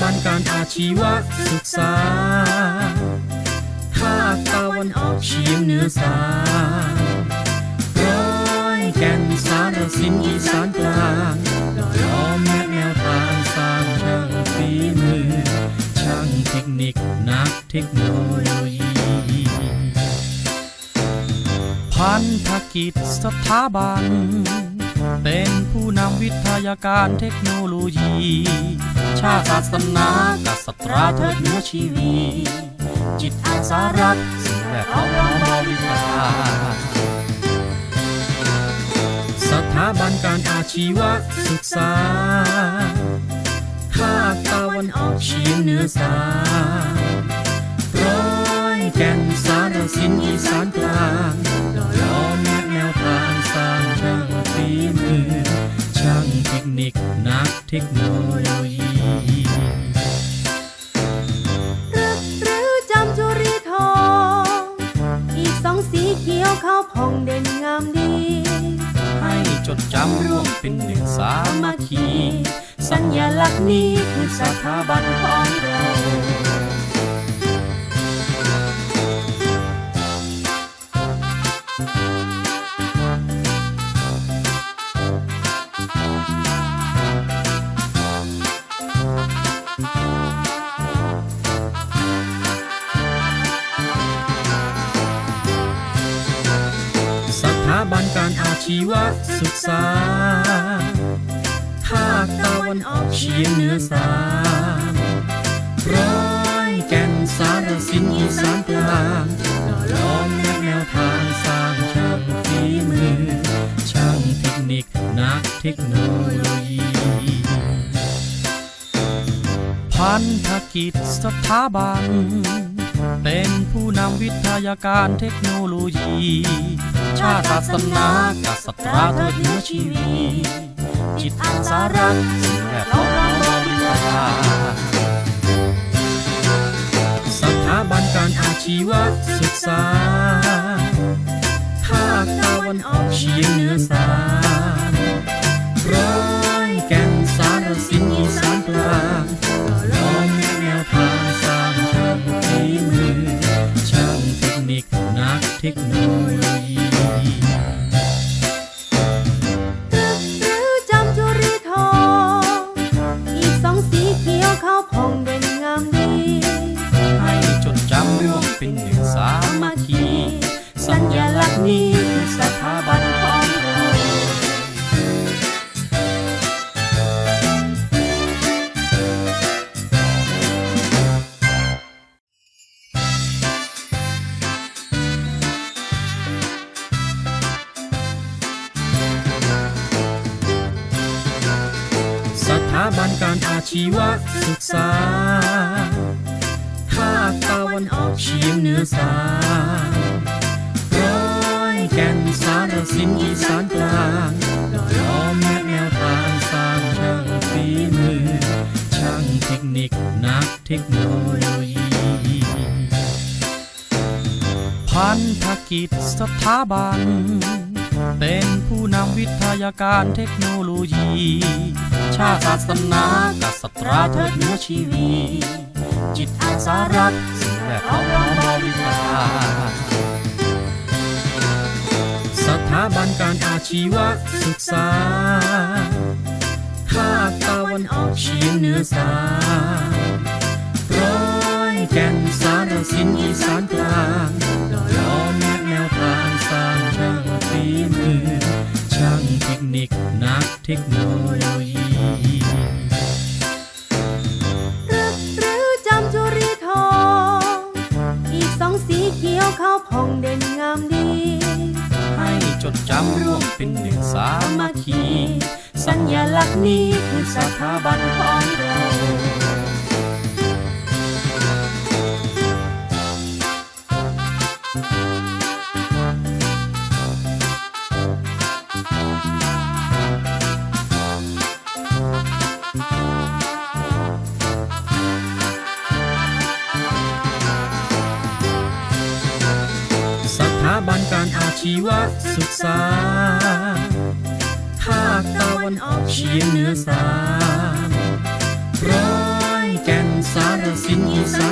บันการอาชีวศึกษา ภาคตะวันออกเฉียงเหนือสายร้อยแก่นสารสินอีสานกลางล้อมแนบแนวทางสร้างช่างฝีมือ ช่างเทคนิคนักเทคโนโลยีพันธกิจสถาบัน เป็นผู้นำวิทยาการเทคโนโลยี ชาติศาสนากษัตราเทิดเหนือชีวีจิตอาสารักสิ่งแวดล้อมร้อมบริการสถาบันการอาชีวศึกษาภาคตะวันออกเฉียงเหนือสาร้อยแก่นสารสินอีสานกลางล้อแนแนวทางสร้างช่างฝีมือช่างเทคนิคนักเทคโนโลยี ดจำร่วมเป็นหนึ่งสามัคคี สัญลักษณ์นี้คือสถาบันของเรา สถาบันการอาชีวศึกษา ภาคตะวันออกเฉียงเหนือสายร้อยแก่นสารสินอีสานกลางล้อมแนบแนวทางสร้างช่างฝีมือ ช่างเทคนิคนักเทคโนโลยีพันธกิจสถาบัน เป็นผู้นำวิทยาการเทคโนโลยี ชาติศาสนากษัตราเทิดเหนือชีวีจิตอาสารักสิ่งแวดล้อมรอบริการสถาบันการอาชีวศึกษาภาคตะวันออกเฉียงเหนือสายร้อยแก่นสารสินอีสานกลางล้อมแนวทางสร้างช่างฝีมือช่างเทคนิคนักเทคโนโลยี บันการอาชีวศึกษา ภาคตะวันออกเฉียงเหนือสาร้อยแก่นสารสินอีสานกลางล้อมแนบแนวทางสร้างช่างฝีมือ ช่างเทคนิคนักเทคโนโลยีพันธกิจสถาบัน เป็นผู้นำวิทยาการเทคโนโลยี ชาติศาสนากษัตราเทิดเหนือชีวี จิตอาสารักสิ่งแวดล้อมบริการสถาบันการอาชีวศึกษาภาคตะวันออกเฉียงเหนือสายร้อยแก่นสารสินอีสานกลางล้อ มือ ช่างเทคนิคนักเทคโนโลยีรึกหรือจำจุรีทองอีกสองสีเขียวขาวผ่องเด่นงามดี ให้จดจำร่วมเป็นหนึ่งสามัคคี สัญลักษณ์นี้คือสถาบันของเรา บันการอาชีวศึกษา ภาคตะวันออกเฉียงเหนือสามร้อยแก่นสารสินอีสาน